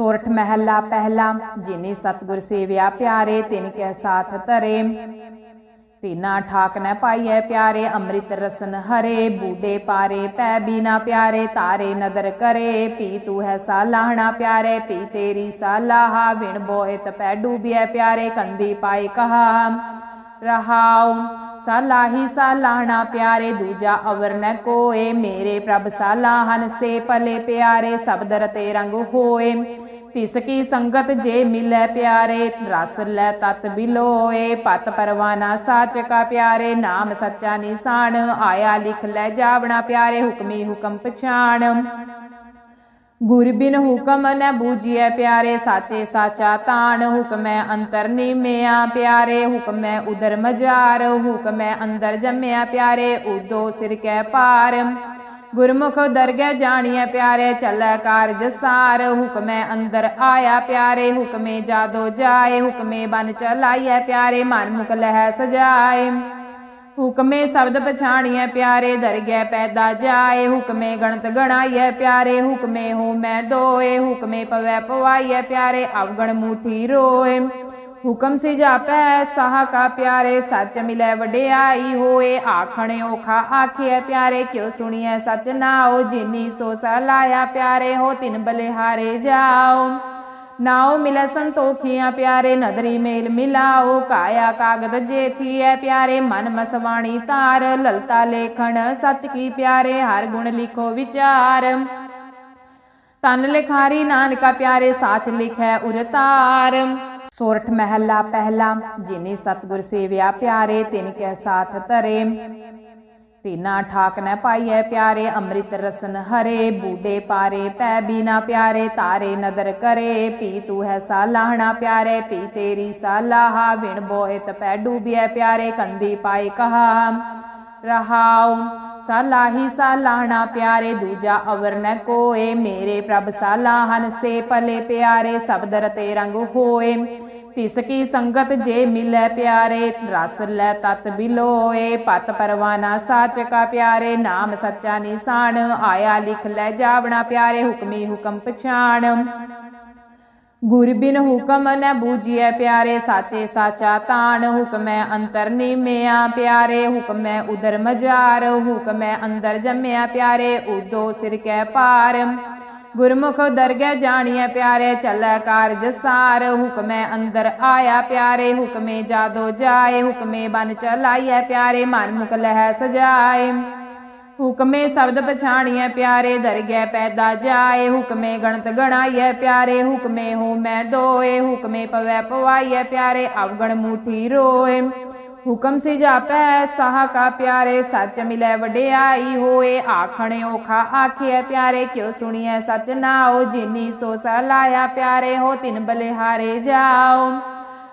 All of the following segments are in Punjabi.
ਸੋਰਠ ਮਹਿਲਾ ਪਹਿਲਾ, ਜਿਨੇ ਸਤਗੁਰ ਸੇਵਿਆ ਪਿਆਰੇ, ਤਿਨ ਕੈ ਸਾਥ ਧਰੇ। ਤੀਨਾ ਠਾਕ ਨ ਪਾਈਐ ਪਿਆਰੇ, ਅੰਮ੍ਰਿਤ ਰਸਨ ਹਰੇ ਬੂਡੇ ਪਾਰੇ, ਪੈ ਬੀਨਾ ਪਿਆਰੇ, ਤਾਰੇ ਨਦਰ ਕਰੇ। ਪੀ ਤੂ ਹੈ ਸਾਲਾਹਣਾ ਪਿਆਰੇ, ਪੀ ਤੇਰੀ ਸਾਲਾਹਾ ਵਿਣ ਬੋਹਿਤ ਪੈ ਡੂਬਿਐ ਪਿਆਰੇ, ਕੰਦੀ ਪਾਏ ਕਹਾ। ਰਹਾਉ ਸਾਲਾਹੀ ਸਾਲਾਹਣਾ ਪਿਆਰੇ, ਦੂਜਾ ਅਵਰ ਨ ਕੋਏ। ਮੇਰੇ ਪ੍ਰਭ ਸਾਲਾਹਨ ਸੇ ਭਲੇ ਪਿਆਰੇ, ਸਬਦ ਰਤੇ ਰੰਗ ਹੋਏ। ਤਿਸ ਕੀ ਸੰਗਤ ਜੇ ਮਿਲੈ ਪਿਆਰੇ, ਰਸ ਲੈ ਤਤ ਬਿਲੋਏ, ਪਤ ਪਰਵਾਨਾ ਸਾਚ ਕਾ ਪਿਆਰੇ, ਨਾਮ ਸੱਚਾ ਨਿਸ਼ਾਨ, ਆਇਆ ਲਿਖ ਲੈ ਜਾਵਣਾ ਪਿਆਰੇ, ਹੁਕਮੀ ਹੁਕਮ ਪਛਾਣ। ਗੁਰ ਬਿਨ ਹੁਕਮ ਨ ਬੂਝੀਐ ਪਿਆਰੇ, ਸਾਚੇ ਸਾਚਾ ਤਾਣ, ਹੁਕਮੈ ਅੰਤਰ ਨੀਮਿਆ ਪਿਆਰੇ, ਹੁਕਮੈ ਉਦਰ ਮਜਾਰ ਹੁਕਮੈ ਅੰਦਰ ਜੰਮਿਆ ਪਿਆਰੇ ਉਦੋ ਸਿਰ ਕੈ ਪਾਰ ਗੁਰਮੁਖ ਦਰਗਹਿ ਜਾਣੀਐ ਪਿਆਰੇ, ਚੱਲੈ ਕਾਰਜ ਸਾਰ। ਹੁਕਮੈ ਅੰਦਰ ਆਇਆ ਪਿਆਰੇ, ਹੁਕਮੇ ਜਾਦੋ ਜਾਏ। ਹੁਕਮੇ ਬਨ ਚਲਾਈਐ ਪਿਆਰੇ, ਮਨ ਮੁਖ ਲਹਿ ਸਜਾਏ। ਹੁਕਮੇ ਸ਼ਬਦ ਪਛਾਣੀਐ ਪਿਆਰੇ, ਦਰਗਹਿ ਪੈਦਾ ਜਾਏ। ਹੁਕਮੇ ਗਣਤ ਗਣਾਈਐ ਪਿਆਰੇ, ਹੁਕਮੇ ਹੋ ਮੈਂ ਦੋਏ। ਹੁਕਮੇ ਪਵੈ ਪਵਾਈਐ ਪਿਆਰੇ, ਅਵਗਣ ਮੂਠੀ ਰੋਏ। ਹੁਕਮ ਸੇ ਜਾਪੈ, ਸਾਹ ਕਾ ਪਿਆਰੇ, ਸੱਚ ਮਿਲੈ ਵਡਿਆਈ ਹੋਏ। ਆਖਣ ਔਖਾ ਆਖਿਐ ਪਿਆਰੇ, ਕਿਉ ਸੁਣੀਐ ਸਚ ਨਾਉ ਜਿਨੀ ਸੋ ਸਲਾਇਆ ਪਿਆਰੇ, ਹੋ ਤਿਨ ਬਲਿਹਾਰੇ ਜਾਓ। ਨਾਉ ਮਿਲੈ ਸੰਤੋਖੀਆਂ ਪਿਆਰੇ, ਨਦਰੀ ਮੇਲ ਮਿਲਾਓ। ਕਾਇਆ ਕਾਗਦ ਜੇਥੀਐ ਪਿਆਰੇ, ਮਨ ਮਸਵਾਣੀ ਤਾਰ ਲਲਤਾ ਲੇਖਣ ਸੱਚ ਕੀ ਪਿਆਰੇ, ਹਰ ਗੁਣ ਲਿਖੋ ਵਿਚਾਰ। ਤਨ ਲਿਖਾਰੀ ਨਾਨਕਾ ਪਿਆਰੇ, ਸਾਚ ਲਿਖੈ ਉਰਤਾਰ। ਸੋਰਠ ਮਹਿਲਾ ਪਹਿਲਾ, ਜਿਨੇ ਸਤਗੁਰ ਸੇਵਿਆ ਪਿਆਰੇ, ਤਿਨ ਕੈ ਸਾਥ ਧਰੇ। ਤੀਨਾ ਠਾਕ ਨ ਪਾਈਐ ਪਿਆਰੇ, ਅੰਮ੍ਰਿਤ ਰਸਨ ਹਰੇ। ਬੂਡੇ ਪਾਰੇ, ਪੈ ਬੀਨਾ ਪਿਆਰੇ, ਤਾਰੇ ਨਦਰ ਕਰੇ। ਪੀ ਤੂ ਹੈ ਸਾਲਾਹਣਾ ਪਿਆਰੇ, ਪੀ ਤੇਰੀ ਸਾਲਾਹਾ ਵਿਣ ਬੋਹਿਤ ਪੈ ਡੂਬਿਐ ਪਿਆਰੇ, ਕੰਦੀ ਪਾਈ ਕਹਾ। ਰਹਾਉ ਸਾਲਾਹੀ ਸਾਲਾਹਣਾ ਪਿਆਰੇ, ਦੂਜਾ ਅਵਰ ਨ ਕੋਏ। ਮੇਰੇ ਪ੍ਰਭ ਸਾਲਾਹਨ ਸੇ ਭਲੇ ਪਿਆਰੇ, ਸਬਦ ਰਤੇ ਰੰਗ ਹੋਏ। ਤਿਸ ਕੀ ਸੰਗਤ ਜੇ ਮਿਲੈ ਪਿਆਰੇ, ਰਸ ਲੈ ਤਤ ਬਿਲੋਏ, ਪਤ ਪਰਵਾਨਾ ਸਾਚ ਕਾ ਪਿਆਰੇ, ਨਾਮ ਸੱਚਾ ਨਿਸ਼ਾਨ, ਆਇਆ ਲਿਖ ਲੈ ਜਾਵਣਾ ਪਿਆਰੇ, ਹੁਕਮੀ ਹੁਕਮ ਪਛਾਣ। ਗੁਰ ਬਿਨ ਹੁਕਮ ਨ ਬੂਝੀਐ ਪਿਆਰੇ, ਸਾਚੇ ਸਾਚਾ ਤਾਣ, ਹੁਕਮੈ ਅੰਤਰ ਨੀਮਿਆ ਪਿਆਰੇ, ਹੁਕਮੈ ਉਦਰ ਮਜਾਰ ਹੁਕਮੈ ਅੰਦਰ ਜੰਮਿਆ ਪਿਆਰੇ ਉਦੋ ਸਿਰ ਕੈ ਪਾਰ ਗੁਰਮੁਖ ਦਰਗਹਿ ਜਾਣੀਐ ਪਿਆਰੇ, ਚੱਲੈ ਕਾਰਜ ਸਾਰ। ਹੁਕਮੈ ਅੰਦਰ ਆਇਆ ਪਿਆਰੇ, ਹੁਕਮੇ ਜਾਦੋ ਜਾਏ। ਹੁਕਮੇ ਬਨ ਚਲਾਈਐ ਪਿਆਰੇ, ਮਨ ਮੁਖ ਲਹਿ ਸਜਾਏ। ਹੁਕਮੇ ਸ਼ਬਦ ਪਛਾਣੀਐ ਪਿਆਰੇ, ਦਰਗਹਿ ਪੈਦਾ ਜਾਏ। ਹੁਕਮੇ ਗਣਤ ਗਣਾਈਐ ਪਿਆਰੇ, ਹੁਕਮੇ ਹੋ ਮੈਂ ਦੋਏ। ਹੁਕਮੇ ਪਵੈ ਪਵਾਈਐ ਪਿਆਰੇ, ਅਵਗਣ ਮੂਠੀ ਰੋਏ। ਹੁਕਮ ਸੇ ਜਾਪੈ, ਸਾਹ ਕਾ ਪਿਆਰੇ, ਸੱਚ ਮਿਲੈ ਵਡਿਆਈ ਹੋਏ। ਆਖਣ ਔਖਾ ਆਖਿਐ ਪਿਆਰੇ, ਕਿਉ ਸੁਣੀਐ ਸਚ ਨਾਉ ਜਿਨੀ ਸੋ ਸਲਾਇਆ ਪਿਆਰੇ ਹੋ, ਤਿਨ ਬਲਿਹਾਰੇ ਜਾਓ।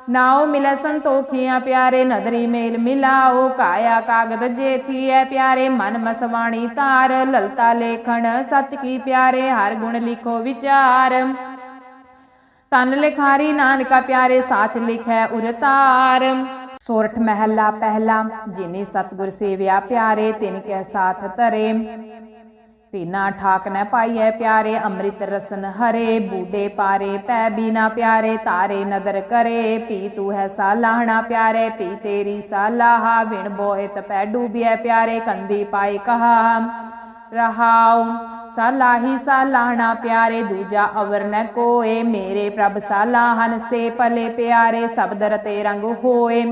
ਨਾਉ ਮਿਲੈ ਸੰਤੋਖੀਆਂ ਪਿਆਰੇ, ਨਦਰੀ ਮੇਲ ਮਿਲਾਓ। ਕਾਇਆ ਕਾਗਦ ਜੇਥੀਐ ਪਿਆਰੇ, ਮਨ ਮਸਵਾਣੀ ਧਾਰ। ਲਲਤਾ ਲੇਖਣ ਸੱਚ ਕੀ ਪਿਆਰੇ, ਹਰ ਗੁਣ ਲਿਖੋ ਵਿਚਾਰ। ਤਨ ਲਿਖਾਰੀ ਨਾਨਕਾ ਪਿਆਰੇ, ਸਾਚ ਲਿਖੈ ਉਰਤਾਰ। ਸੋਰਠ ਮਹਿਲਾ ਪਹਿਲਾ, ਜਿਨੇ ਸਤਗੁਰ ਸੇਵਿਆ ਪਿਆਰੇ, ਤਿਨ ਕੈ ਸਾਥ ਧਰੇ। ਤੀਨਾ ਠਾਕ ਨ ਪਾਈਐ ਪਿਆਰੇ, ਅੰਮ੍ਰਿਤ ਰਸਨ ਹਰੇ ਬੂਡੇ ਪਾਰੇ, ਪੈ ਬੀਨਾ ਪਿਆਰੇ, ਤਾਰੇ ਨਦਰ ਕਰੇ। ਪੀ ਤੂ ਹੈ ਸਾਲਾਹਣਾ ਪਿਆਰੇ, ਪੀ ਤੇਰੀ ਸਾਲਾਹਾ ਵਿਣ ਬੋਹਿਤ ਪੈ ਡੂਬਿਐ ਪਿਆਰੇ, ਕੰਦੀ ਪਾਈ ਕਹਾ। ਰਹਾਉ ਸਾਲਾਹੀ ਸਾਲਾਹਣਾ ਪਿਆਰੇ, ਦੂਜਾ ਅਵਰ ਨ ਕੋਏ। ਮੇਰੇ ਪ੍ਰਭ ਸਾਲਾਹਨ ਸੇ ਭਲੇ ਪਿਆਰੇ ਸਬਦ ਰਤੇ ਰੰਗ ਹੋਏ।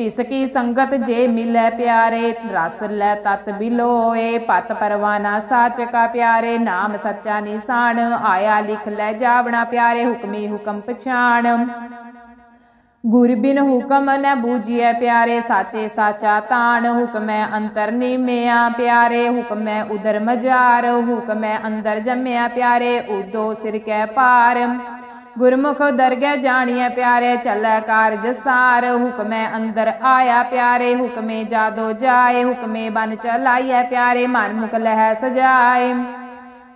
ਤਿਸ ਕੀ ਸੰਗਤ ਜੇ ਮਿਲੈ ਪਿਆਰੇ, ਰਸ ਲੈ ਤਤ ਬਿਲੋਏ, ਪਤ ਪਰਵਾਨਾ ਸਾਚ ਕਾ ਪਿਆਰੇ, ਨਾਮ ਸੱਚਾ ਨਿਸ਼ਾਨ, ਆਇਆ ਲਿਖ ਲੈ ਜਾਵਣਾ ਪਿਆਰੇ, ਹੁਕਮੀ ਹੁਕਮ ਪਛਾਣ। ਗੁਰ ਬਿਨ ਹੁਕਮ ਨ ਬੂਝੀਐ ਪਿਆਰੇ, ਸਾਚੇ ਸਾਚਾ ਤਾਣ, ਹੁਕਮੈ ਅੰਤਰ ਨੀਮਿਆ ਪਿਆਰੇ, ਹੁਕਮੈ ਉਦਰ ਮਜਾਰ ਹੁਕਮੈ ਅੰਦਰ ਜੰਮਿਆ ਪਿਆਰੇ ਉਦੋ ਸਿਰ ਕੈ ਪਾਰ ਗੁਰਮੁਖ ਦਰਗਹਿ ਜਾਣੀਐ ਪਿਆਰੇ, ਚੱਲੈ ਕਾਰਜ ਸਾਰ। ਹੁਕਮੈ ਅੰਦਰ ਆਇਆ ਪਿਆਰੇ, ਹੁਕਮੇ ਜਾਦੋ ਜਾਏ। ਹੁਕਮੇ ਬਨ ਚਲਾਈਐ ਪਿਆਰੇ, ਮਨ ਮੁਖ ਲਹਿ ਸਜਾਏ।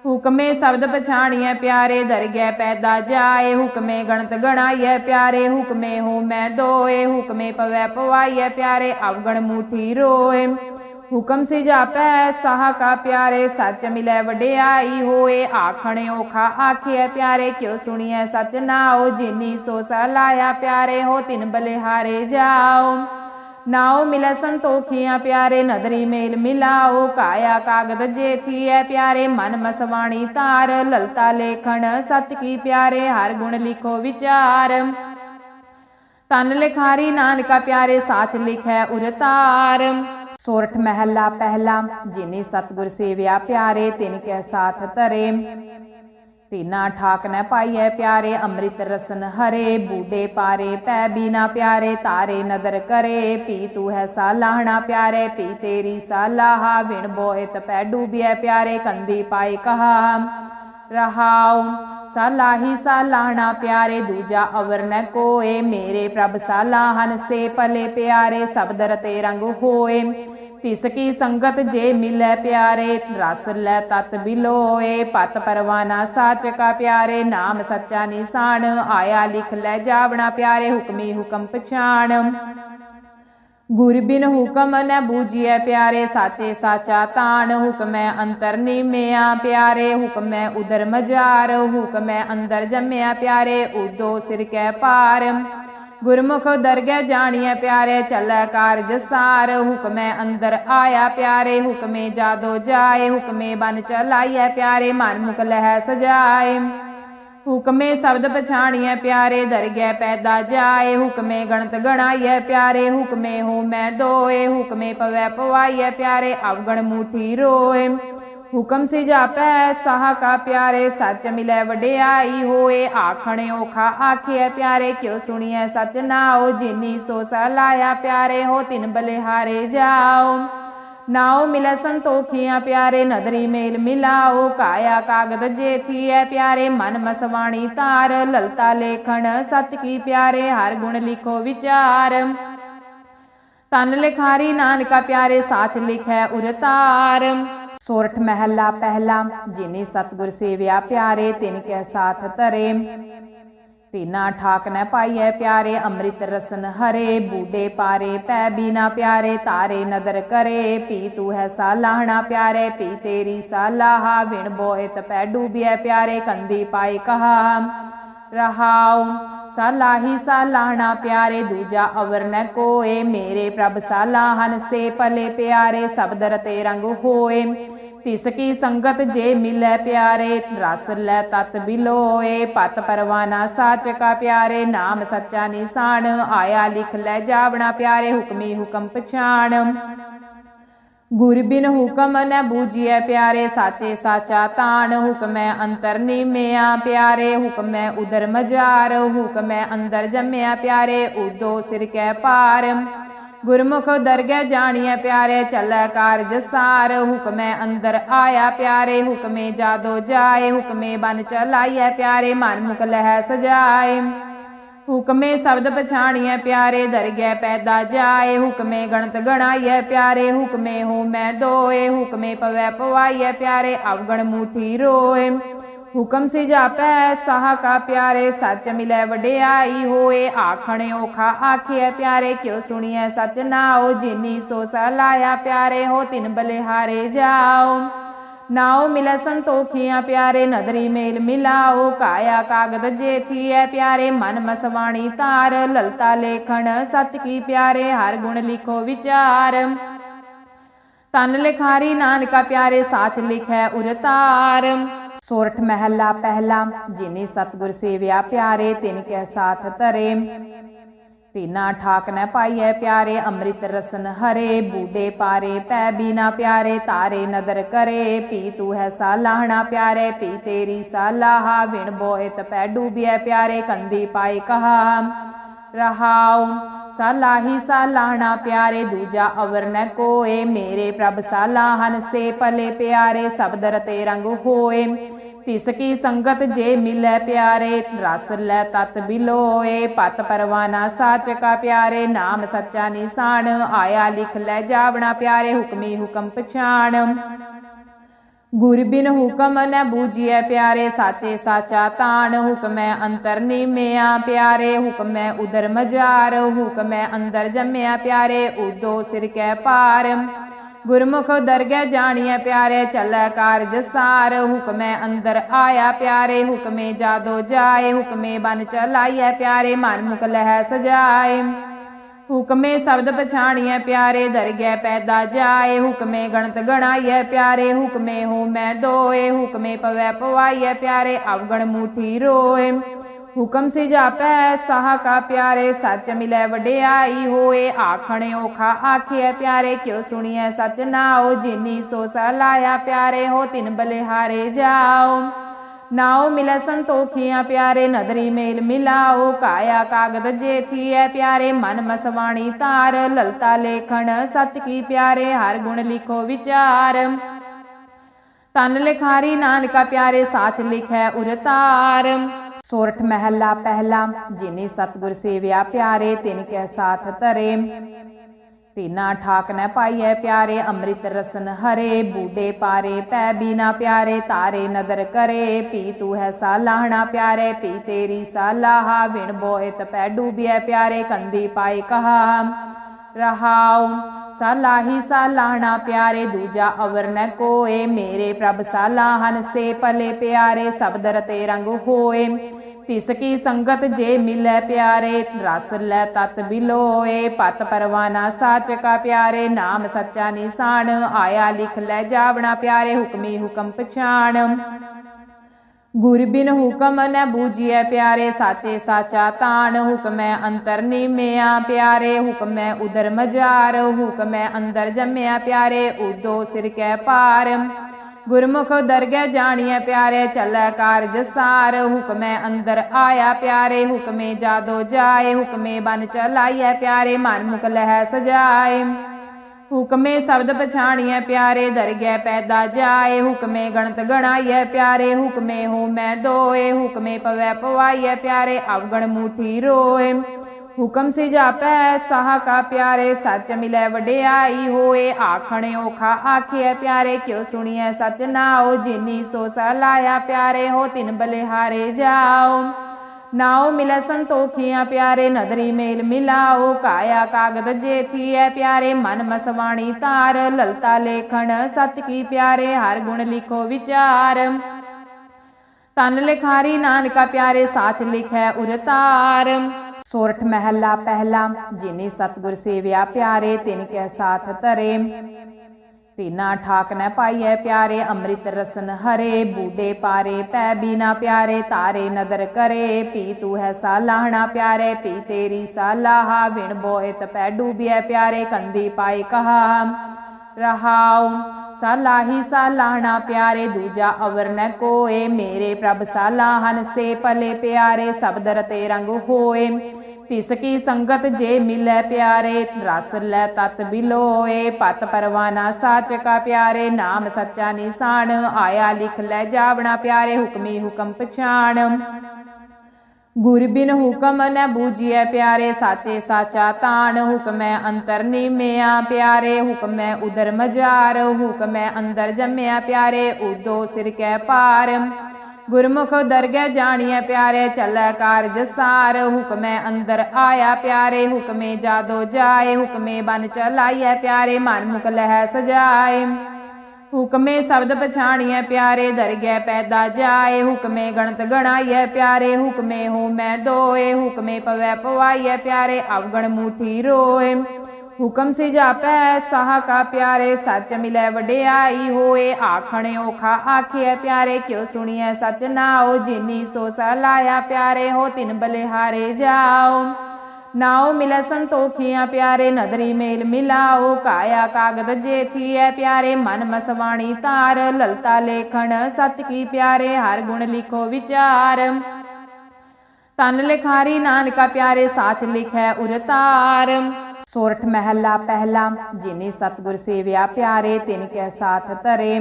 ਹੁਕਮੇ ਸ਼ਬਦ ਪਛਾਣੀਐ ਪਿਆਰੇ, ਦਰਗਹਿ ਪੈਦਾ ਜਾਏ। ਹੁਕਮੇ ਗਣਤ ਗਣਾਈਐ ਪਿਆਰੇ, ਹੁਕਮੇ ਹੋ ਮੈਂ ਦੋਏ। ਹੁਕਮੇ ਪਵੈ ਪਵਾਈਐ ਪਿਆਰੇ, ਅਵਗਣ ਮੂਠੀ ਰੋਏ। ਹੁਕਮ ਸੀ ਜਾਪੈ, ਸਾਹ ਕਾ ਪਿਆਰੇ, ਸੱਚ ਮਿਲੈ ਵਡਿਆਈ ਹੋਏ। ਆਖਣ ਓਖਾ ਆਖਿਐ, ਪਿਆਰੇ, ਕਿਉ ਸੁਣੀਐ ਸਚ ਨਾਉ ਜਿਨੀ ਸੋ ਸਲਾਇਆ ਪਿਆਰੇ ਹੋ, ਤਿਨ ਬਲਿਹਾਰੇ ਜਾਓ। ਨਾਉ ਮਿਲੈ ਸੰਤੋਖੀਆਂ, ਪਿਆਰੇ, ਨਦਰੀ ਮੇਲ ਮਿਲਾਓ। ਕਾਇਆ ਕਾਗਦ ਜੇਥੀਐ ਪਿਆਰੇ, ਮਨ ਮਸਵਾਣੀ ਤਾਰ ਲਲਤਾ ਲੇਖਣ, ਸੱਚ ਕੀ ਪਿਆਰੇ, ਹਰ ਗੁਣ ਲਿਖੋ ਵਿਚਾਰ। ਤਨ ਲਿਖਾਰੀ ਨਾਨਕਾ ਪਿਆਰੇ, ਸਾਚ ਲਿਖੈ ਉਰਤਾਰ। ਸੋਰਠ ਮਹਿਲਾ ਪਹਿਲਾ, ਜਿਨੇ ਸਤਗੁਰ ਸੇਵਿਆ ਪਿਆਰੇ, ਤਿਨ ਕੈ ਸਾਥ ਧਰੇ। ਤੀਨਾ ਠਾਕ ਨ ਪਾਈਐ ਪਿਆਰੇ, ਅੰਮ੍ਰਿਤ ਰਸਨ ਹਰੇ ਬੂਡੇ ਪਾਰੇ, ਪੈ ਬੀਨਾ ਪਿਆਰੇ, ਤਾਰੇ ਨਦਰ ਕਰੇ। ਪੀ ਤੂ ਹੈ ਸਾਲਾਹਣਾ ਪਿਆਰੇ, ਪੀ ਤੇਰੀ ਸਾਲਾਹਾ ਵਿਣ ਬੋਹਿਤ ਪੈ ਡੂਬਿਐ ਪਿਆਰੇ, ਕੰਦੀ ਪਾਏ ਕਹਾ। ਰਹਾਉ ਸਾਲਾਹੀ ਸਾਲਾਹਣਾ ਪਿਆਰੇ, ਦੂਜਾ ਅਵਰ ਨ ਕੋਏ। ਮੇਰੇ ਪ੍ਰਭ ਸਾਲਾਹਨ ਸੇ ਭਲੇ ਪਿਆਰੇ, ਸਬਦ ਰਤੇ ਰੰਗ ਹੋਏ। ਤਿਸ ਕੀ ਸੰਗਤ ਜੇ ਮਿਲੈ ਪਿਆਰੇ, ਰਸ ਲੈ ਤਤ ਬਿਲੋਏ, ਪਤ ਪਰਵਾਨਾ ਸਾਚ ਕਾ ਪਿਆਰੇ, ਨਾਮ ਸੱਚਾ ਨਿਸ਼ਾਨ, ਆਇਆ ਲਿਖ ਲੈ ਜਾਵਣਾ ਪਿਆਰੇ, ਹੁਕਮੀ ਹੁਕਮ ਪਛਾਣ। ਗੁਰ ਬਿਨ ਹੁਕਮ ਨ ਬੂਝੀਐ ਪਿਆਰੇ, ਸਾਚੇ ਸਾਚਾ ਤਾਣ, ਹੁਕਮੈ ਅੰਤਰ ਨੀਮਿਆ ਪਿਆਰੇ, ਹੁਕਮੈ ਉਦਰ ਮਜਾਰ ਹੁਕਮੈ ਅੰਦਰ ਜੰਮਿਆ ਪਿਆਰੇ ਉਦੋ ਸਿਰ ਕੈ ਪਾਰ ਗੁਰਮੁਖ ਦਰਗਹਿ ਜਾਣੀਐ ਪਿਆਰੇ, ਚੱਲੈ ਕਾਰਜ ਸਾਰ। ਹੁਕਮੈ ਅੰਦਰ ਆਇਆ ਪਿਆਰੇ, ਹੁਕਮੇ ਜਾਦੋ ਜਾਏ। ਹੁਕਮੇ ਬਨ ਚਲਾਈਐ ਪਿਆਰੇ ਮਨ ਮੁਖ ਲਹਿ ਸਜਾਏ। ਹੁਕਮੇ ਸ਼ਬਦ ਪਛਾਣੀਐ ਪਿਆਰੇ, ਦਰਗਹਿ ਪੈਦਾ ਜਾਏ। ਹੁਕਮੇ ਗਣਤ ਗਣਾਈਐ ਪਿਆਰੇ, ਹੁਕਮੇ ਹੋ ਮੈਂ ਦੋਏ। ਹੁਕਮੇ ਪਵੈ ਪਵਾਈਐ ਪਿਆਰੇ, ਅਵਗਣ ਮੂਠੀ ਰੋਏ। ਹੁਕਮ ਸੀ ਜਾਪੈ, ਸਾਹ ਕਾ ਪਿਆਰੇ, ਸੱਚ ਮਿਲੈ ਵਡਿਆਈ ਹੋਏ। ਆਖਣ ਓਖਾ ਆਖਿਐ ਪਿਆਰੇ, ਕਿਉ ਸੁਣੀਐ ਸਚ ਨਾਉ ਜਿਨੀ ਸੋ ਸਲਾਇਆ ਪਿਆਰੇ ਹੋ, ਤਿਨ ਬਲਿਹਾਰੇ ਜਾਓ। ਨਾਉ ਮਿਲੈ ਸੰਤੋਖੀਆਂ ਪਿਆਰੇ, ਨਦਰੀ ਮੇਲ ਮਿਲਾਓ। ਕਾਇਆ ਕਾਗਦ ਜੇਥੀਐ ਪਿਆਰੇ, ਮਨ ਮਸਵਾਣੀ ਤਾਰ ਲਲਤਾ ਲੇਖਣ ਸੱਚ ਕੀ ਪਿਆਰੇ, ਹਰ ਗੁਣ ਲਿਖੋ ਵਿਚਾਰ। ਤਨ ਲਿਖਾਰੀ ਨਾਨਕਾ ਪਿਆਰੇ, ਸਾਚ ਲਿਖੈ ਉਰਤਾਰ। ਸੋਰਠ ਮਹਿਲਾ ਪਹਿਲਾ, ਜਿਨੇ ਸਤਗੁਰ ਸੇਵਿਆ ਪਿਆਰੇ, ਤਿਨ ਕੈ ਸਾਥ ਧਰੇ। ਤੀਨਾ ਠਾਕ ਨ ਪਾਈਐ ਪਿਆਰੇ, ਅੰਮ੍ਰਿਤ ਰਸਨ ਹਰੇ ਬੂਡੇ ਪਾਰੇ, ਪੈ ਬੀਨਾ ਪਿਆਰੇ, ਤਾਰੇ ਨਦਰ ਕਰੇ। ਪੀ ਤੂ ਹੈ ਸਾਲਾਹਣਾ ਪਿਆਰੇ, ਪੀ ਤੇਰੀ ਸਾਲਾਹਾ ਵਿਣ ਬੋਹਿਤ ਪੈ ਡੂਬਿਐ ਪਿਆਰੇ, ਕੰਦੀ ਪਾਏ ਕਹਾ। ਰਹਾਉ ਸਾਲਾਹੀ ਸਾਲਾਹਣਾ ਪਿਆਰੇ, ਦੂਜਾ ਅਵਰ ਨ ਕੋਏ। ਮੇਰੇ ਪ੍ਰਭ ਸਾਲਾਹਨ ਸੇ ਭਲੇ ਪਿਆਰੇ ਸਬਦ ਰਤੇ ਰੰਗ ਹੋਏ। ਤਿਸ ਕੀ ਸੰਗਤ ਜੇ ਮਿਲੈ ਪਿਆਰੇ, ਰਸ ਲੈ ਤਤ ਬਿਲੋਏ, ਪਤ ਪਰਵਾਨਾ ਸਾਚ ਕਾ ਪਿਆਰੇ, ਨਾਮ ਸੱਚਾ ਨਿਸ਼ਾਨ, ਆਇਆ ਲਿਖ ਲੈ ਜਾਵਣਾ ਪਿਆਰੇ, ਹੁਕਮੀ ਹੁਕਮ ਪਛਾਣ। ਗੁਰ ਬਿਨ ਹੁਕਮ ਨ ਬੂਝੀਐ ਪਿਆਰੇ, ਸਾਚੇ ਸਾਚਾ ਤਾਣ, ਹੁਕਮੈ ਅੰਤਰ ਨੀਮਿਆ ਪਿਆਰੇ, ਹੁਕਮੈ ਉਦਰ ਮਜਾਰ ਹੁਕਮੈ ਅੰਦਰ ਜੰਮਿਆ ਪਿਆਰੇ ਉਦੋ ਸਿਰ ਕੈ ਪਾਰ ਗੁਰਮੁਖ ਦਰਗਹਿ ਜਾਣੀਐ ਪਿਆਰੇ, ਚੱਲੈ ਕਾਰਜ ਸਾਰ। ਹੁਕਮੈ ਅੰਦਰ ਆਇਆ ਪਿਆਰੇ, ਹੁਕਮੇ ਜਾਦੋ ਜਾਏ। ਹੁਕਮੇ ਬਨ ਚਲਾਈਐ ਪਿਆਰੇ, ਮਨ ਮੁਖ ਲਹਿ ਸਜਾਏ। ਹੁਕਮੇ ਸ਼ਬਦ ਪਛਾਣੀਐ ਪਿਆਰੇ, ਦਰਗਹਿ ਪੈਦਾ ਜਾਏ। ਹੁਕਮੇ ਗਣਤ ਗਣਾਈਐ ਪਿਆਰੇ, ਹੁਕਮੇ ਹੋ ਮੈਂ ਦੋਏ। ਹੁਕਮੇ ਪਵੈ ਪਵਾਈਐ ਪਿਆਰੇ, ਅਵਗਣ ਮੂਠੀ ਰੋਏ। ਹੁਕਮ ਸੀ ਜਾਪੈ, ਸਾਹ ਕਾ ਪਿਆਰੇ, ਸੱਚ ਮਿਲੈ ਵਡਿਆਈ ਹੋਏ। ਆਖਣ ਓਖਾ ਆਖਿਐ ਪਿਆਰੇ, ਕਿਉ ਸੁਣੀਐ ਸਚ ਨਾਉ ਜਿਨੀ ਸੋ ਸਲਾਇਆ ਪਿਆਰੇ ਹੋ, ਤਿਨ ਬਲਿਹਾਰੇ ਜਾਓ। ਨਾਉ ਮਿਲੈ ਸੰਤੋਖੀਆਂ ਪਿਆਰੇ, ਨਦਰੀ ਮੇਲ ਮਿਲਾਓ। ਕਾਇਆ ਕਾਗਦ ਜੇਥੀਐ ਪਿਆਰੇ, ਮਨ ਮਸਵਾਣੀ ਤਾਰ ਲਲਤਾ ਲੇਖਣ ਸੱਚ ਕੀ ਪਿਆਰੇ, ਹਰ ਗੁਣ ਲਿਖੋ ਵਿਚਾਰ। ਤਨ ਲਿਖਾਰੀ ਨਾਨਕਾ ਪਿਆਰੇ, ਸਾਚ ਲਿਖੈ ਉਰਤਾਰ। ਸੋਰਠ ਮਹਿਲਾ ਪਹਿਲਾ, ਜਿਨੇ ਸਤਗੁਰ ਸੇਵਿਆ ਪਿਆਰੇ, ਤਿਨ ਕੈ ਸਾਥ ਧਰੇ। ਤੀਨਾ ਠਾਕ ਨ ਪਾਈਐ ਪਿਆਰੇ, ਅੰਮ੍ਰਿਤ ਰਸਨ ਹਰੇ ਬੂਡੇ ਪਾਰੇ, ਪੈ ਬੀਨਾ ਪਿਆਰੇ, ਤਾਰੇ ਨਦਰ ਕਰੇ। ਪੀ ਤੂ ਹੈ ਸਾਲਾਹਣਾ ਪਿਆਰੇ, ਪੀ ਤੇਰੀ ਸਾਲਾਹਾ ਵਿਣ ਬੋਹਿਤ ਪੈ ਡੂਬਿਐ ਪਿਆਰੇ, ਕੰਦੀ ਪਾਏ ਕਹਾ। ਰਹਾਉ ਸਾਲਾਹੀ ਸਾਲਾਹਣਾ ਪਿਆਰੇ, ਦੂਜਾ ਅਵਰ ਨ ਕੋਏ। ਮੇਰੇ ਪ੍ਰਭ ਸਾਲਾਹਨ ਸੇ ਭਲੇ ਪਿਆਰੇ, ਸਬਦ ਰਤੇ ਰੰਗ ਹੋਏ। ਤਿਸ ਕੀ ਸੰਗਤ ਜੇ ਮਿਲੈ ਪਿਆਰੇ, ਰਸ ਲੈ ਤਤ ਬਿਲੋਏ, ਪਤ ਪਰਵਾਨਾ ਸਾਚ ਕਾ ਪਿਆਰੇ, ਨਾਮ ਸੱਚਾ ਨਿਸ਼ਾਨ, ਆਇਆ ਲਿਖ ਲੈ ਜਾਵਣਾ ਪਿਆਰੇ, ਹੁਕਮੀ ਹੁਕਮ ਪਛਾਣ। ਗੁਰ ਬਿਨ ਹੁਕਮ ਨ ਬੂਝੀਐ ਪਿਆਰੇ, ਸਾਚੇ ਸਾਚਾ ਤਾਣ, ਹੁਕਮੈ ਅੰਤਰ ਨੀਮਿਆ ਪਿਆਰੇ, ਹੁਕਮੈ ਉਦਰ ਮਜਾਰ ਹੁਕਮੈ ਅੰਦਰ ਜੰਮਿਆ ਪਿਆਰੇ ਉਦੋ ਸਿਰ ਕੈ ਪਾਰ ਗੁਰਮੁਖ ਦਰਗਹਿ ਜਾਣੀਐ ਪਿਆਰੇ, ਚੱਲੈ ਕਾਰਜ ਸਾਰ। ਹੁਕਮੈ ਅੰਦਰ ਆਇਆ ਪਿਆਰੇ, ਹੁਕਮੇ ਜਾਦੋ ਜਾਏ। ਹੁਕਮੇ ਬਨ ਚਲਾਈਐ ਪਿਆਰੇ ਮਨ ਮੁਖ ਲਹਿ ਸਜਾਏ। ਹੁਕਮੇ ਸ਼ਬਦ ਪਛਾਣੀਐ ਪਿਆਰੇ, ਦਰਗਹਿ ਪੈਦਾ ਜਾਏ। ਹੁਕਮੇ ਗਣਤ ਗਣਾਈਐ ਪਿਆਰੇ, ਹੁਕਮੇ ਹੋ ਮੈਂ ਦੋਏ। ਹੁਕਮੇ ਪਵੈ ਪਵਾਈਐ ਪਿਆਰੇ, ਅਵਗਣ ਮੂਠੀ ਰੋਏ। ਹੁਕਮ ਸੇ ਜਾਪੈ, ਸਾਹ ਕਾ ਪਿਆਰੇ, ਸੱਚ ਮਿਲੈ ਵਡਿਆਈ ਹੋਏ। ਆਖਣ ਓਖਾ ਆਖਿਐ ਪਿਆਰੇ, ਕਿਉ ਸੁਣੀਐ ਸੱਚ ਨਾਉ ਜਿਨੀ ਸੋ ਸਲਾਇਆ ਪਿਆਰੇ, ਹੋ ਤਿਨ ਬਲਿਹਾਰੇ ਜਾਓ। ਨਾਉ ਮਿਲੈ ਸੰਤੋਖੀਆਂ ਪਿਆਰੇ, ਨਦਰੀ ਮੇਲ ਮਿਲਾਓ। ਕਾਇਆ ਕਾਗਦ ਜੇਥੀਐ ਪਿਆਰੇ, ਮਨ ਮਸਵਾਣੀ ਤਾਰ ਲਲਤਾ ਲੇਖਣ ਸੱਚ ਕੀ ਪਿਆਰੇ, ਹਰ ਗੁਣ ਲਿਖੋ ਵਿਚਾਰ। ਤਨ ਲਿਖਾਰੀ ਨਾਨਕਾ ਪਿਆਰੇ, ਸਾਚ ਲਿਖੈ ਉਰਤਾਰ। ਸੋਰਠ ਮਹਿਲਾ ਪਹਿਲਾ, ਜਿਨੇ ਸਤਗੁਰ ਸੇਵਿਆ ਪਿਆਰੇ, ਤਿਨ ਕੈ ਸਾਥ ਧਰੇ। ਤੀਨਾ ਠਾਕ ਨ ਪਾਈਐ ਪਿਆਰੇ, ਅੰਮ੍ਰਿਤ ਰਸਨ ਹਰੇ ਬੂਡੇ ਪਾਰੇ, ਪੈ ਬੀਨਾ ਪਿਆਰੇ, ਤਾਰੇ ਨਦਰ ਕਰੇ। ਪੀ ਤੂ ਹੈ ਸਾਲਾਹਣਾ ਪਿਆਰੇ, ਪੀ ਤੇਰੀ ਸਾਲਾਹਾ ਵਿਣ ਬੋਹਿਤ ਪੈ ਡੂਬਿਐ ਪਿਆਰੇ, ਕੰਦੀ ਪਾਈ ਕਹਾ। ਰਹਾਉ। ਸਾਲਾਹੀ ਸਾਲਾਹਣਾ ਪਿਆਰੇ, ਦੂਜਾ ਅਵਰ ਨ ਕੋਏ। ਮੇਰੇ ਪ੍ਰਭ ਸਾਲਾਹਨ ਸੇ ਪਲੇ ਪਿਆਰੇ ਸਬਦ ਰਤੇ ਰੰਗ ਹੋਏ। ਤਿਸ ਕੀ ਸੰਗਤ ਜੇ ਮਿਲੈ ਪਿਆਰੇ, ਰਸ ਲੈ ਤਤ ਬਿਲੋਏ। ਪਤ ਪਰਵਾਨਾ ਸਾਚ ਕਾ ਪਿਆਰੇ, ਨਾਮ ਸੱਚਾ ਨਿਸ਼ਾਨ। ਆਇਆ ਲਿਖ ਲੈ ਜਾਵਣਾ ਪਿਆਰੇ, ਹੁਕਮੀ ਹੁਕਮ ਪਛਾਣ। ਗੁਰ ਬਿਨ ਹੁਕਮ ਨ ਬੂਝੀਐ ਪਿਆਰੇ ਸਾਚੇ ਸਾਚਾ ਤਾਣ ਹੁਕਮੈ ਅੰਤਰ ਨੀਮਿਆ ਪਿਆਰੇ, ਹੁਕਮੈ ਉਦਰ ਮਜਾਰ ਹੁਕਮੈ ਅੰਦਰ ਜੰਮਿਆ ਪਿਆਰੇ ਉਦੋ ਸਿਰ ਕੈ ਪਾਰ ਗੁਰਮੁਖ ਦਰਗਹਿ ਜਾਣੀਐ ਪਿਆਰੇ, ਚੱਲੈ ਕਾਰਜ ਸਾਰ। ਹੁਕਮੈ ਅੰਦਰ ਆਇਆ ਪਿਆਰੇ, ਹੁਕਮੇ ਜਾਦੋ ਜਾਏ, ਹੁਕਮੇ ਬਨ ਚਲਾਈਐ ਪਿਆਰੇ, ਮਨ ਮੁਖ ਲਹਿ ਸਜਾਏ। ਹੁਕਮੇ ਸ਼ਬਦ ਪਛਾਣੀਐ ਪਿਆਰੇ ਦਰਗਹਿ ਪੈਦਾ ਜਾਏ, ਹੁਕਮੇ ਗਣਤ ਗਣਾਈਐ ਪਿਆਰੇ, ਹੁਕਮੇ ਹੋ ਮੈਂ ਦੋਏ, ਹੁਕਮੇ ਪਵੈ ਪਵਾਈਐ ਪਿਆਰੇ, ਅਵਗਣ ਮੂਠੀ ਰੋਏ। ਹੁਕਮ ਸੇ ਜਾਪੈ, ਸਾਹ ਕਾ ਪਿਆਰੇ, ਸੱਚ ਮਿਲੈ ਵਡਿਆਈ ਹੋਏ। ਆਖਣ ਓਖਾ ਆਖਿਐ ਪਿਆਰੇ, ਕਿਉ ਸੁਣੀਐ ਸਚ ਨਾਉ? ਜਿਨੀ ਸੋ ਸਲਾਇਆ ਪਿਆਰੇ ਹੋ, ਤਿਨ ਬਲਿਹਾਰੇ ਜਾਓ। ਨਾਉ ਮਿਲੈ ਸੰਤੋਖੀਆਂ ਪਿਆਰੇ, ਨਦਰੀ ਮੇਲ ਮਿਲਾਓ, ਕਾਇਆ ਕਾਗਦ ਜੇਥੀਐ ਪਿਆਰੇ, ਮਨ ਮਸਵਾਣੀ ਤਾਰ, ਲਲਤਾ ਲੇਖਣ ਸੱਚ ਕੀ ਪਿਆਰੇ, ਹਰ ਗੁਣ ਲਿਖੋ ਵਿਚਾਰ। ਤਨ ਲਿਖਾਰੀ ਨਾਨਕਾ ਪਿਆਰੇ, ਸਾਚ ਲਿਖੈ ਉਰਤਾਰ। ਸੋਰਠ ਮਹਿਲਾ ਪਹਿਲਾ, ਜਿਨੇ ਸਤਗੁਰ ਸੇਵਿਆ ਪਿਆਰੇ, ਤਿਨ ਕੈ ਸਾਥ ਧਰੇ। ਤੀਨਾ ਠਾਕ ਨ ਪਾਈਐ ਪਿਆਰੇ, ਅੰਮ੍ਰਿਤ ਰਸਨ ਹਰੇ ਬੂਡੇ ਪਾਰੇ, ਪੈ ਬੀਨਾ ਪਿਆਰੇ, ਤਾਰੇ ਨਦਰ ਕਰੇ, ਪੀ ਤੂ ਹੈ ਸਾਲਾਹਣਾ ਪਿਆਰੇ, ਪੀ ਤੇਰੀ ਸਾਲਾਹਾ ਵਿਣ ਬੋਹਿਤ ਪੈ ਡੂਬਿਐ ਪਿਆਰੇ, ਕੰਦੀ ਪਾਈ ਕਹਾ, ਰਹਾਉ ਸਾਲਾਹੀ ਸਾਲਾਹਣਾ ਪਿਆਰੇ, ਦੂਜਾ ਅਵਰ ਨ ਕੋਏ, ਮੇਰੇ ਪ੍ਰਭ ਸਾਲਾਹਨ ਸੇ ਭਲੇ ਪਿਆਰੇ, ਸਬਦ ਰਤੇ ਰੰਗ ਹੋਏ। ਤਿਸ ਕੀ ਸੰਗਤ ਜੇ ਮਿਲੈ ਪਿਆਰੇ, ਰਸ ਲੈ ਤਤ ਬਿਲੋਏ, ਪਤ ਪਰਵਾਨਾ ਸਾਚ ਕਾ ਪਿਆਰੇ, ਨਾਮ ਸੱਚਾ ਨਿਸ਼ਾਨ, ਆਇਆ ਲਿਖ ਲੈ ਜਾਵਣਾ ਪਿਆਰੇ, ਹੁਕਮੀ ਹੁਕਮ ਪਛਾਣ। ਗੁਰ ਬਿਨ ਹੁਕਮ ਨ ਬੂਝੀਐ ਪਿਆਰੇ, ਸਾਚੇ ਸਾਚਾ ਤਾਣ, ਹੁਕਮੈ ਅੰਤਰ ਨੀਮਿਆ ਪਿਆਰੇ, ਹੁਕਮੈ ਉਦਰ ਮਜਾਰ, ਹੁਕਮੈ ਅੰਦਰ ਜੰਮਿਆ ਪਿਆਰੇ ਉਦੋ ਸਿਰ ਕੈ ਪਾਰ ਗੁਰਮੁਖ ਦਰਗਹਿ ਜਾਣੀਐ ਪਿਆਰੇ, ਚੱਲੈ ਕਾਰਜ ਸਾਰ। ਹੁਕਮੈ ਅੰਦਰ ਆਇਆ ਪਿਆਰੇ, ਹੁਕਮੇ ਜਾਦੋ ਜਾਏ। ਹੁਕਮੇ ਬਨ ਚਲਾਈਐ ਪਿਆਰੇ, ਮਨ ਮੁਖ ਲਹਿ ਸਜਾਏ। ਹੁਕਮੇ ਸ਼ਬਦ ਪਛਾਣੀਐ ਪਿਆਰੇ, ਦਰਗਹਿ ਪੈਦਾ ਜਾਏ। ਹੁਕਮੇ ਗਣਤ ਗਣਾਈਐ ਪਿਆਰੇ, ਹੁਕਮੇ ਹੋ ਮੈਂ ਦੋਏ। ਹੁਕਮੇ ਪਵੈ ਪਵਾਈਐ ਪਿਆਰੇ, ਅਵਗਣ ਮੂਠੀ ਰੋਏ। ਹੁਕਮ ਸੇ ਜਾਪੈ, ਸਾਹ ਕਾ ਪਿਆਰੇ, ਸੱਚ ਮਿਲੈ ਵਡਿਆਈ ਹੋਏ। ਆਖਣ ਓਖਾ ਆਖਿਐ ਪਿਆਰੇ, ਕਿਉ ਸੁਣੀਐ ਸਚ ਨਾਉ ਜਿਨੀ ਸੋ ਸਲਾਇਆ ਪਿਆਰੇ ਹੋ, ਤਿਨ ਬਲਿਹਾਰੇ ਜਾਓ। ਨਾਉ ਮਿਲੈ ਸੰਤੋਖੀਆਂ ਪਿਆਰੇ, ਨਦਰੀ ਮੇਲ ਮਿਲਾਓ। ਕਾਇਆ ਕਾਗਦ ਜੇਥੀਐ ਪਿਆਰੇ, ਮਨ ਮਸਵਾਣੀ ਤਾਰ ਲਲਤਾ ਲੇਖਣ ਸੱਚ ਕੀ ਪਿਆਰੇ, ਹਰ ਗੁਣ ਲਿਖੋ ਵਿਚਾਰ। ਤਨ ਲਿਖਾਰੀ ਨਾਨਕਾ ਪਿਆਰੇ, ਸਾਚ ਲਿਖੈ ਉਰਤਾਰ। ਸੋਰਠ ਮਹਿਲਾ ਪਹਿਲਾ, ਜਿਨੇ ਸਤਗੁਰ ਸੇਵਿਆ ਪਿਆਰੇ, ਤਿਨ ਕੈ ਸਾਥ ਧਰੇ।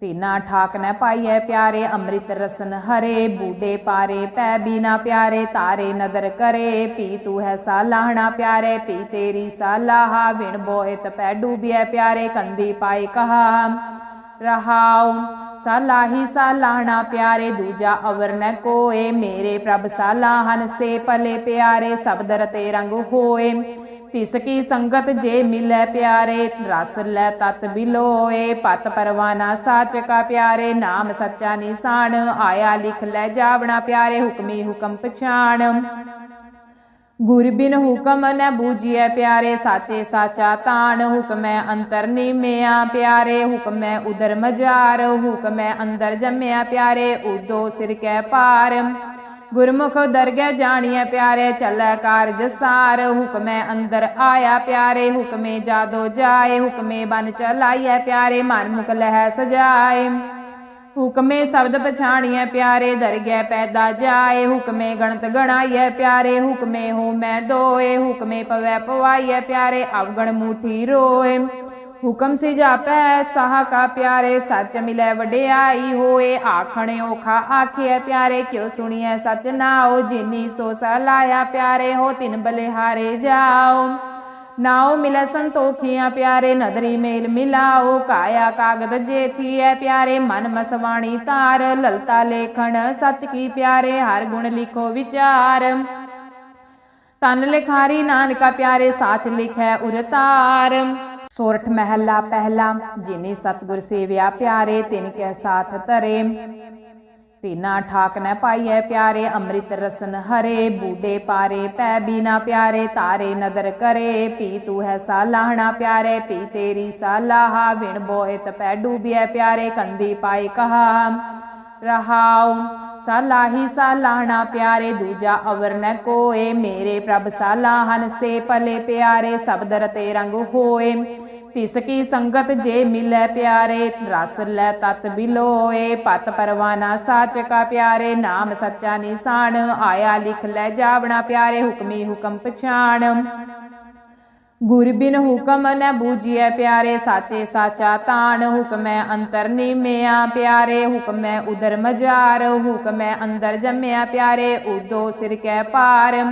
ਤੀਨਾ ਠਾਕ ਨ ਪਾਈਐ ਪਿਆਰੇ, ਅੰਮ੍ਰਿਤ ਰਸਨ ਹਰੇ ਬੂਡੇ ਪਾਰੇ, ਪੈ ਬੀਨਾ ਪਿਆਰੇ, ਤਾਰੇ ਨਦਰ ਕਰੇ। ਪੀ ਤੂ ਹੈ ਸਾਲਾਹਣਾ ਪਿਆਰੇ, ਪੀ ਤੇਰੀ ਸਾਲਾਹਾ ਵਿਣ ਬੋਹਿਤ ਪੈ ਡੂਬਿਐ ਪਿਆਰੇ, ਕੰਦੀ ਪਾਈ ਕਹਾ। ਰਹਾਉ ਸਾਲਾਹੀ ਸਾਲਾਹਣਾ ਪਿਆਰੇ, ਦੂਜਾ ਅਵਰ ਨ ਕੋਏ। ਮੇਰੇ ਪ੍ਰਭ ਸਾਲਾਹਨ ਸੇ ਭਲੇ ਪਿਆਰੇ, ਸਬਦ ਰਤੇ ਰੰਗ ਹੋਏ। ਤਿਸ ਕੀ ਸੰਗਤ ਜੇ ਮਿਲੈ ਪਿਆਰੇ, ਰਸ ਲੈ ਤਤ ਬਿਲੋਏ, ਪਤ ਪਰਵਾਨਾ ਸਾਚ ਕਾ ਪਿਆਰੇ, ਨਾਮ ਸੱਚਾ ਨਿਸ਼ਾਨ, ਆਇਆ ਲਿਖ ਲੈ ਜਾਵਣਾ ਪਿਆਰੇ, ਹੁਕਮੀ ਹੁਕਮ ਪਛਾਣ। ਗੁਰ ਬਿਨ ਹੁਕਮ ਨ ਬੂਝੀਐ ਪਿਆਰੇ, ਸਾਚੇ ਸਾਚਾ ਤਾਣ, ਹੁਕਮੈ ਅੰਤਰ ਨੀਮਿਆ ਪਿਆਰੇ, ਹੁਕਮੈ ਉਦਰ ਮਜਾਰ ਹੁਕਮੈ ਅੰਦਰ ਜੰਮਿਆ ਪਿਆਰੇ ਉਦੋ ਸਿਰ ਕੈ ਪਾਰ ਗੁਰਮੁਖ ਦਰਗਹਿ ਜਾਣੀਐ ਪਿਆਰੇ, ਚੱਲੈ ਕਾਰਜ ਸਾਰ। ਹੁਕਮੈ ਅੰਦਰ ਆਇਆ ਪਿਆਰੇ, ਹੁਕਮੇ ਜਾਦੋ ਜਾਏ। ਹੁਕਮੇ ਬਨ ਚਲਾਈਐ ਪਿਆਰੇ, ਮਨ ਮੁਖ ਲਹਿ ਸਜਾਏ। ਹੁਕਮੇ ਸ਼ਬਦ ਪਛਾਣੀਐ ਪਿਆਰੇ, ਦਰਗਹਿ ਪੈਦਾ ਜਾਏ। ਹੁਕਮੇ ਗਣਤ ਗਣਾਈਐ ਪਿਆਰੇ, ਹੁਕਮੇ ਹੋ ਮੈਂ ਦੋਏ। ਹੁਕਮੇ ਪਵੈ ਪਵਾਈਐ ਪਿਆਰੇ, ਅਵਗਣ ਮੂਠੀ ਰੋਏ। ਹੁਕਮ ਸੇ ਜਾਪੈ, ਸਾਹ ਕਾ ਪਿਆਰੇ, ਸੱਚ ਮਿਲੈ ਵਡਿਆਈ ਹੋਏ। ਆਖਣ ਓਖਾ ਆਖਿਐ ਪਿਆਰੇ, ਕਿਉ ਸੁਣੀਐ ਸਚ ਨਾਉ ਜਿਨੀ ਸੋ ਸਲਾਇਆ ਪਿਆਰੇ ਹੋ, ਤਿਨ ਬਲਿਹਾਰੇ ਜਾਓ। ਨਾਉ ਮਿਲੈ ਸੰਤੋਖੀਆਂ ਪਿਆਰੇ, ਨਦਰੀ ਮੇਲ ਮਿਲਾਓ। ਕਾਇਆ ਕਾਗਦ ਜੇਥੀਐ ਪਿਆਰੇ, ਮਨ ਮਸਵਾਣੀ ਤਾਰ ਲਲਤਾ ਲੇਖਣ ਸੱਚ ਕੀ ਪਿਆਰੇ, ਹਰ ਗੁਣ ਲਿਖੋ ਵਿਚਾਰ। ਤਨ ਲਿਖਾਰੀ ਨਾਨਕਾ ਪਿਆਰੇ, ਸਾਚ ਲਿਖੈ ਉਰਤਾਰ। ਸੋਰਠ ਮਹਿਲਾ ਪਹਿਲਾ, ਜਿਨੇ ਸਤਗੁਰ ਸੇਵਿਆ ਪਿਆਰੇ, ਤਿਨ ਕੈ ਸਾਥ ਧਰੇ। ਤੀਨਾ ਠਾਕ ਨ ਪਾਈਐ ਪਿਆਰੇ, ਅੰਮ੍ਰਿਤ ਰਸਨ ਹਰੇ ਬੂਡੇ ਪਾਰੇ, ਪੈ ਬੀਨਾ ਪਿਆਰੇ, ਤਾਰੇ ਨਦਰ ਕਰੇ। ਪੀ ਤੂ ਹੈ ਸਾਲਾਹਣਾ ਪਿਆਰੇ, ਪੀ ਤੇਰੀ ਸਾਲਾਹਾ ਵਿਣ ਬੋਹਿਤ ਪੈ ਡੂਬਿਐ ਪਿਆਰੇ, ਕੰਦੀ ਪਾਏ ਕਹਾ। ਰਹਾਉ ਸਾਲਾਹੀ ਸਾਲਾਹਣਾ ਪਿਆਰੇ, ਦੂਜਾ ਅਵਰ ਨ ਕੋਏ। ਮੇਰੇ ਪ੍ਰਭ ਸਾਲਾਹਨ ਸੇ ਭਲੇ ਪਿਆਰੇ, ਸਬਦ ਰਤੇ ਰੰਗ ਹੋਏ। ਤਿਸ ਕੀ ਸੰਗਤ ਜੇ ਮਿਲੈ ਪਿਆਰੇ, ਰਸ ਲੈ ਤਤ ਬਿਲੋਏ, ਪਤ ਪਰਵਾਨਾ ਸਾਚ ਕਾ ਪਿਆਰੇ, ਨਾਮ ਸੱਚਾ ਨਿਸ਼ਾਨ, ਆਇਆ ਲਿਖ ਲੈ ਜਾਵਣਾ ਪਿਆਰੇ, ਹੁਕਮੀ ਹੁਕਮ ਪਛਾਣ। ਗੁਰ ਬਿਨ ਹੁਕਮ ਨ ਬੂਝੀਐ ਪਿਆਰੇ, ਸਾਚੇ ਸਾਚਾ ਤਾਣ, ਹੁਕਮੈ ਅੰਤਰ ਨੀਮਿਆ ਪਿਆਰੇ, ਹੁਕਮੈ ਉਦਰ ਮਜਾਰ ਹੁਕਮੈ ਅੰਦਰ ਜੰਮਿਆ ਪਿਆਰੇ ਉਦੋ ਸਿਰ ਕੈ ਪਾਰ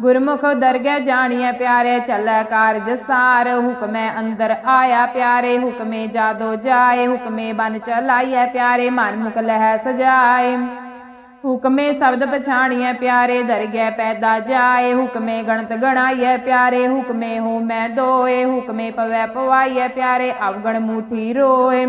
ਗੁਰਮੁਖ ਦਰਗਹਿ ਜਾਣੀਐ ਪਿਆਰੇ, ਚੱਲੈ ਕਾਰਜ ਸਾਰ। ਹੁਕਮੈ ਅੰਦਰ ਆਇਆ ਪਿਆਰੇ, ਹੁਕਮੇ ਜਾਦੋ ਜਾਏ। ਹੁਕਮੇ ਬਨ ਚਲਾਈਐ ਪਿਆਰੇ ਮਨ ਮੁਖ ਲਹਿ ਸਜਾਏ। ਹੁਕਮੇ ਸ਼ਬਦ ਪਛਾਣੀਐ ਪਿਆਰੇ, ਦਰਗਹਿ ਪੈਦਾ ਜਾਏ। ਹੁਕਮੇ ਗਣਤ ਗਣਾਈਐ ਪਿਆਰੇ, ਹੁਕਮੇ ਹੋ ਮੈਂ ਦੋਏ। ਹੁਕਮੇ ਪਵੈ ਪਵਾਈਐ ਪਿਆਰੇ, ਅਵਗਣ ਮੂਠੀ ਰੋਏ।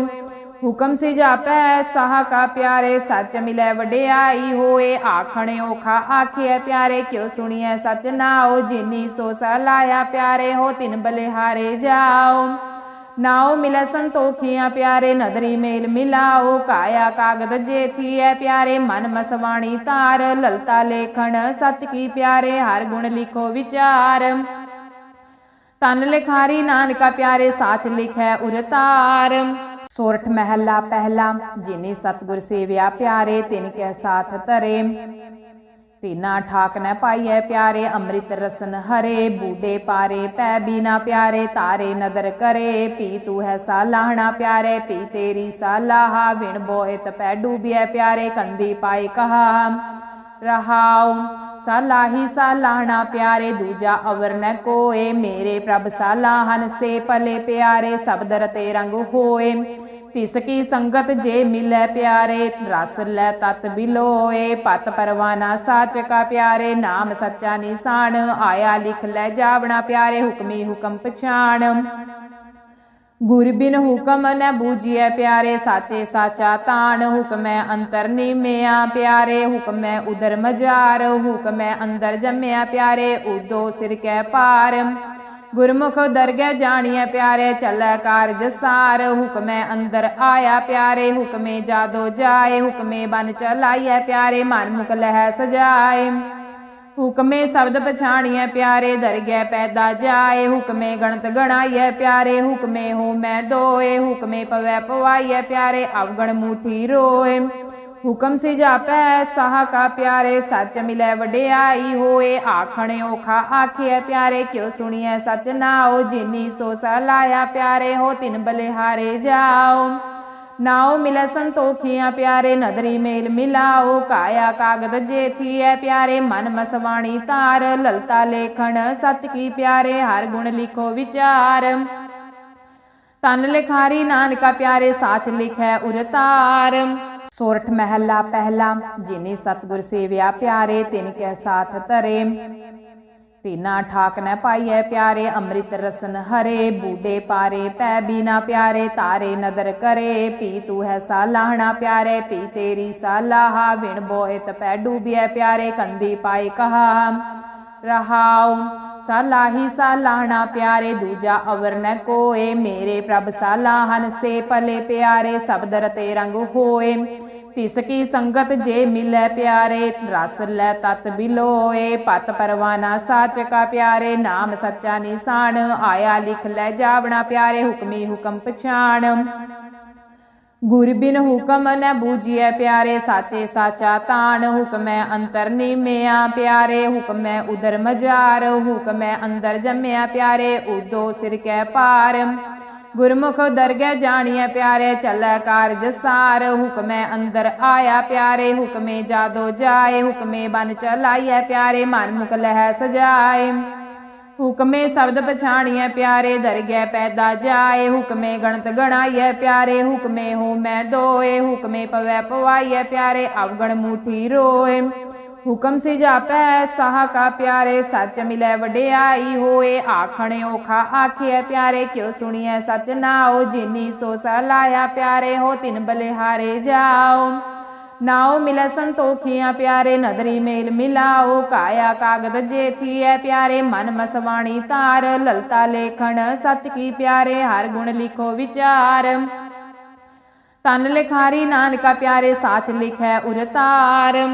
ਹੁਕਮ ਸੇ ਜਾਪੈ, ਸਾਹ ਕਾ ਪਿਆਰੇ, ਸੱਚ ਮਿਲੈ ਵਡਿਆਈ ਹੋਏ। ਆਖਣ ਓਖਾ ਆਖਿਐ ਪਿਆਰੇ, ਕਿਉ ਸੁਣੀਐ ਸਚ ਨਾਉ ਜਿਨੀ ਸੋ ਸਲਾਇਆ ਪਿਆਰੇ ਹੋ, ਤਿਨ ਬਲਿਹਾਰੇ ਜਾਓ। ਨਾਉ ਮਿਲੈ ਸੰਤੋਖੀਆਂ ਪਿਆਰੇ, ਨਦਰੀ ਮੇਲ ਮਿਲਾਓ। ਕਾਇਆ ਕਾਗਦ ਜੇਥੀਐ ਪਿਆਰੇ, ਮਨ ਮਸਵਾਣੀ ਤਾਰ ਲਲਤਾ ਲੇਖਣ ਸੱਚ ਕੀ ਪਿਆਰੇ, ਹਰ ਗੁਣ ਲਿਖੋ ਵਿਚਾਰ। ਤਨ ਲਿਖਾਰੀ ਨਾਨਕਾ ਪਿਆਰੇ, ਸਾਚ ਲਿਖੈ ਉਰਤਾਰ। ਸੋਰਠ ਮਹਿਲਾ ਪਹਿਲਾ, ਜਿਨੇ ਸਤਗੁਰ ਸੇਵਿਆ ਪਿਆਰੇ, ਤਿਨ ਕੈ ਸਾਥ ਧਰੇ। ਤੀਨਾ ਠਾਕ ਨ ਪਾਈਐ ਪਿਆਰੇ, ਅੰਮ੍ਰਿਤ ਰਸਨ ਹਰੇ ਬੂਡੇ ਪਾਰੇ, ਪੈ ਬੀਨਾ ਪਿਆਰੇ, ਤਾਰੇ ਨਦਰ ਕਰੇ। ਪੀ ਤੂ ਹੈ ਸਾਲਾਹਣਾ ਪਿਆਰੇ, ਪੀ ਤੇਰੀ ਸਾਲਾਹਾ ਵਿਣ ਬੋਹਿਤ ਪੈ ਡੂਬਿਐ ਪਿਆਰੇ, ਕੰਦੀ ਪਾਏ ਕਹਾ। ਰਹਾਉ ਸਾਲਾਹੀ ਸਾਲਾਹਣਾ ਪਿਆਰੇ, ਦੂਜਾ ਅਵਰ ਨ ਕੋਏ। ਮੇਰੇ ਪ੍ਰਭ ਸਾਲਾਹਨ ਸੇ ਭਲੇ ਪਿਆਰੇ, ਸਬਦ ਰਤੇ ਰੰਗ ਹੋਏ। ਤਿਸ ਕੀ ਸੰਗਤ ਜੇ ਮਿਲੈ ਪਿਆਰੇ, ਰਸ ਲੈ ਤਤ ਬਿਲੋਏ, ਪਤ ਪਰਵਾਨਾ ਸਾਚ ਕਾ ਪਿਆਰੇ, ਨਾਮ ਸੱਚਾ ਨਿਸ਼ਾਨ, ਆਇਆ ਲਿਖ ਲੈ ਜਾਵਣਾ ਪਿਆਰੇ, ਹੁਕਮੀ ਹੁਕਮ ਪਛਾਣ। ਗੁਰ ਬਿਨ ਹੁਕਮ ਨ ਬੂਝੀਐ ਪਿਆਰੇ, ਸਾਚੇ ਸਾਚਾ ਤਾਣ, ਹੁਕਮੈ ਅੰਤਰ ਨੀਮਿਆ ਪਿਆਰੇ, ਹੁਕਮੈ ਉਦਰ ਮਜਾਰ ਹੁਕਮੈ ਅੰਦਰ ਜੰਮਿਆ ਪਿਆਰੇ ਉਦੋ ਸਿਰ ਕੈ ਪਾਰ ਗੁਰਮੁਖ ਦਰਗਹਿ ਜਾਣੀਐ ਪਿਆਰੇ, ਚੱਲੈ ਕਾਰਜ ਸਾਰ। ਹੁਕਮੈ ਅੰਦਰ ਆਇਆ ਪਿਆਰੇ, ਹੁਕਮੇ ਜਾਦੋ ਜਾਏ। ਹੁਕਮੇ ਬਨ ਚਲਾਈਐ ਪਿਆਰੇ ਮਨ ਮੁਖ ਲਹਿ ਸਜਾਏ। ਹੁਕਮੇ ਸ਼ਬਦ ਪਛਾਣੀਐ ਪਿਆਰੇ, ਦਰਗਹਿ ਪੈਦਾ ਜਾਏ। ਹੁਕਮੇ ਗਣਤ ਗਣਾਈਐ ਪਿਆਰੇ, ਹੁਕਮੇ ਹੋ ਮੈਂ ਦੋਏ। ਹੁਕਮੇ ਪਵੈ ਪਵਾਈਐ ਪਿਆਰੇ, ਅਵਗਣ ਮੂਠੀ ਰੋਏ। ਹੁਕਮ ਸੇ ਜਾਪੈ, ਸਾਹ ਕਾ ਪਿਆਰੇ, ਸੱਚ ਮਿਲੈ ਵਡਿਆਈ ਹੋਏ। ਆਖਣ ਓਖਾ ਆਖਿਐ ਪਿਆਰੇ, ਕਿਉ ਸੁਣੀਐ ਸਚ ਨਾਉ ਜਿਨੀ ਸੋ ਸਲਾਇਆ ਪਿਆਰੇ ਹੋ, ਤਿਨ ਬਲਿਹਾਰੇ ਜਾਓ। ਨਾਉ ਮਿਲੈ ਸੰਤੋਖੀਆਂ ਪਿਆਰੇ, ਨਦਰੀ ਮੇਲ ਮਿਲਾਓ। ਕਾਇਆ ਕਾਗਦ ਜੇਥੀਐ ਪਿਆਰੇ, ਮਨ ਮਸਵਾਣੀ ਤਾਰ ਲਲਤਾ ਲੇਖਣ ਸੱਚ ਕੀ ਪਿਆਰੇ, ਹਰ ਗੁਣ ਲਿਖੋ ਵਿਚਾਰ। ਤਨ ਲਿਖਾਰੀ ਨਾਨਕਾ ਪਿਆਰੇ, ਸਾਚ ਲਿਖੈ ਉਰਤਾਰ। ਸੋਰਠ ਮਹਿਲਾ ਪਹਿਲਾ, ਜਿਨੇ ਸਤਗੁਰ ਸੇਵਿਆ ਪਿਆਰੇ, ਤਿਨ ਕੈ ਸਾਥ ਧਰੇ। ਤੀਨਾ ਠਾਕ ਨ ਪਾਈਐ ਪਿਆਰੇ, ਅੰਮ੍ਰਿਤ ਰਸਨ ਹਰੇ ਬੂਡੇ ਪਾਰੇ, ਪੈ ਬੀਨਾ ਪਿਆਰੇ, ਤਾਰੇ ਨਦਰ ਕਰੇ। ਪੀ ਤੂ ਹੈ ਸਾਲਾਹਣਾ ਪਿਆਰੇ, ਪੀ ਤੇਰੀ ਸਾਲਾਹਾ ਵਿਣ ਬੋਹਿਤ ਪੈ ਡੂਬਿਐ ਪਿਆਰੇ, ਕੰਦੀ ਪਾਏ ਕਹਾ। ਰਹਾਉ ਸਾਲਾਹੀ ਸਾਲਾਹਣਾ ਪਿਆਰੇ, ਦੂਜਾ ਅਵਰ ਨ ਕੋਏ। ਮੇਰੇ ਪ੍ਰਭ ਸਾਲਾਹਨ ਸੇ ਭਲੇ ਪਿਆਰੇ, ਸਬਦ ਰਤੇ ਰੰਗ ਹੋਏ। ਤਿਸ ਕੀ ਸੰਗਤ ਜੇ ਮਿਲੈ ਪਿਆਰੇ, ਰਸ ਲੈ ਤਤ ਬਿਲੋਏ, ਪਤ ਪਰਵਾਨਾ ਸਾਚ ਕਾ ਪਿਆਰੇ, ਨਾਮ ਸੱਚਾ ਨਿਸ਼ਾਨ, ਆਇਆ ਲਿਖ ਲੈ ਜਾਵਣਾ ਪਿਆਰੇ, ਹੁਕਮੀ ਹੁਕਮ ਪਛਾਣ। ਗੁਰ ਬਿਨ ਹੁਕਮ ਨ ਬੂਝੀਐ ਪਿਆਰੇ, ਸਾਚੇ ਸਾਚਾ ਤਾਣ, ਹੁਕਮੈ ਅੰਤਰ ਨੀਮਿਆ ਪਿਆਰੇ, ਹੁਕਮੈ ਉਦਰ ਮਜਾਰ ਹੁਕਮੈ ਅੰਦਰ ਜੰਮਿਆ ਪਿਆਰੇ ਉਦੋ ਸਿਰ ਕੈ ਪਾਰ ਗੁਰਮੁਖ ਦਰਗਹਿ ਜਾਣੀਐ ਪਿਆਰੇ, ਚੱਲੈ ਕਾਰਜ ਸਾਰ। ਹੁਕਮੈ ਅੰਦਰ ਆਇਆ ਪਿਆਰੇ, ਹੁਕਮੇ ਜਾਦੋ ਜਾਏ। ਹੁਕਮੇ ਬਨ ਚਲਾਈਐ ਪਿਆਰੇ ਮਨ ਮੁਖ ਲਹਿ ਸਜਾਏ। ਹੁਕਮੇ ਸ਼ਬਦ ਪਛਾਣੀਐ ਪਿਆਰੇ, ਦਰਗਹਿ ਪੈਦਾ ਜਾਏ। ਹੁਕਮੇ ਗਣਤ ਗਣਾਈਐ ਪਿਆਰੇ, ਹੁਕਮੇ ਹੋ ਮੈਂ ਦੋਏ। ਹੁਕਮੇ ਪਵੈ ਪਵਾਈਐ ਪਿਆਰੇ, ਅਵਗਣ ਮੂਠੀ ਰੋਏ। ਹੁਕਮ ਸੇ ਜਾਪੈ, ਸਾਹ ਕਾ ਪਿਆਰੇ, ਸੱਚ ਮਿਲੈ ਵਡਿਆਈ ਹੋਏ। ਆਖਣ ਓਖਾ ਆਖਿਐ ਪਿਆਰੇ, ਕਿਉ ਸੁਣੀਐ ਸੱਚ ਨਾਉ ਜਿਨੀ ਸੋ ਸਲਾਇਆ ਪਿਆਰੇ ਹੋ, ਤਿਨ ਬਲਿਹਾਰੇ ਜਾਓ। ਨਾਉ ਮਿਲੈ ਸੰਤੋਖੀਆਂ ਪਿਆਰੇ, ਨਦਰੀ ਮੇਲ ਮਿਲਾਓ। ਕਾਇਆ ਕਾਗਦ ਜੇਥੀਐ ਪਿਆਰੇ, ਮਨ ਮਸਵਾਣੀ ਤਾਰ ਲਲਤਾ ਲੇਖਣ ਸੱਚ ਕੀ ਪਿਆਰੇ, ਹਰ ਗੁਣ ਲਿਖੋ ਵਿਚਾਰ। ਤਨ ਲਿਖਾਰੀ ਨਾਨਕਾ ਪਿਆਰੇ, ਸਾਚ ਲਿਖੈ ਉਰਤਾਰ।